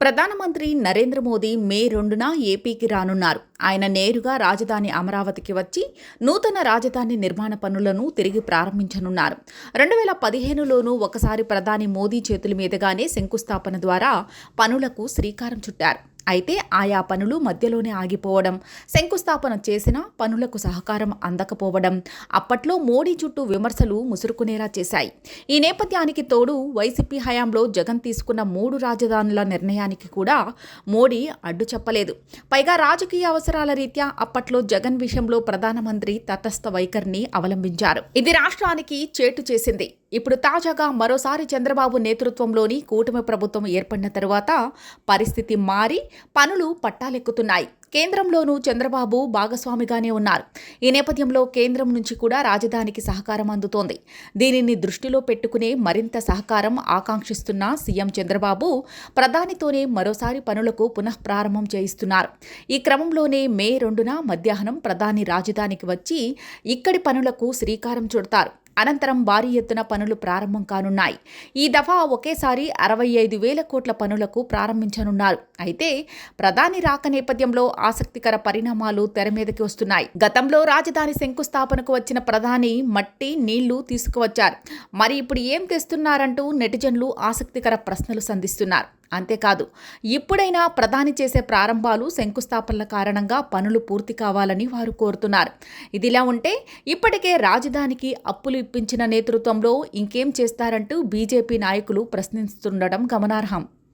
ప్రధానమంత్రి నరేంద్ర మోదీ మే రెండున ఏపీకి రానున్నారు. ఆయన నేరుగా రాజధాని అమరావతికి వచ్చి నూతన రాజధాని నిర్మాణ పనులను తిరిగి ప్రారంభించనున్నారు. రెండు వేల పదిహేనులోనూ ఒకసారి ప్రధాని మోదీ చేతుల మీదుగానే శంకుస్థాపన ద్వారా పనులకు శ్రీకారం చుట్టారు. అయితే ఆయా పనులు మధ్యలోనే ఆగిపోవడం శంకుస్థాపన చేసినా పనులకు సహకారం అందకపోవడం అప్పట్లో మోడీ చుట్టూ విమర్శలు ముసురుకునేలా చేశాయి. ఈ నేపథ్యానికి తోడు వైసీపీ హయాంలో జగన్ తీసుకున్న మూడు రాజధానుల నిర్ణయానికి కూడా మోడీ అడ్డు చెప్పలేదు. పైగా రాజకీయ అవసరాల రీత్యా అప్పట్లో జగన్ విషయంలో ప్రధానమంత్రి తటస్థ వైఖరిని అవలంబించారు. ఇది రాష్ట్రానికి చేటు చేసింది. ఇప్పుడు తాజాగా మరోసారి చంద్రబాబు నేతృత్వంలోని కూటమి ప్రభుత్వం ఏర్పడిన తరువాత పరిస్థితి మారి పనులు పట్టాలెక్కుతున్నాయి. కేంద్రంలోనూ చంద్రబాబు భాగస్వామిగానే ఉన్నారు. ఈ నేపథ్యంలో కేంద్రం నుంచి కూడా రాజధానికి సహకారం అందుతోంది. దీనిని దృష్టిలో పెట్టుకునే మరింత సహకారం ఆకాంక్షిస్తున్న సీఎం చంద్రబాబు ప్రధానితోనే మరోసారి పనులకు పునఃప్రారంభం చేయిస్తున్నారు. ఈ క్రమంలోనే మే రెండున మధ్యాహ్నం ప్రధాని రాజధానికి వచ్చి ఇక్కడి పనులకు శ్రీకారం చుడతారు. అనంతరం భారీ ఎత్తున పనులు ప్రారంభం కానున్నాయి. ఈ దఫా ఒకేసారి అరవై ఐదు వేల కోట్ల పనులకు ప్రారంభించనున్నారు. అయితే ప్రధాని రాక నేపథ్యంలో ఆసక్తికర పరిణామాలు తెర మీదకి వస్తున్నాయి. గతంలో రాజధాని శంకుస్థాపనకు వచ్చిన ప్రధాని మట్టి నీళ్ళు తీసుకువచ్చారు. మరి ఇప్పుడు ఏం తెస్తున్నారంటూ నెటిజన్లు ఆసక్తికర ప్రశ్నలు సంధిస్తున్నారు. అంతేకాదు ఇప్పుడైనా ప్రధాని చేసే ప్రారంభాలు శంకుస్థాపనల కారణంగా పనులు పూర్తి కావాలని వారు కోరుతున్నారు. ఇదిలా ఉంటే ఇప్పటికే రాజధానికి అప్పులు ఇప్పించిన నేతృత్వంలో ఇంకేం చేస్తారంటూ బీజేపీ నాయకులు ప్రశ్నిస్తుండడం గమనార్హం.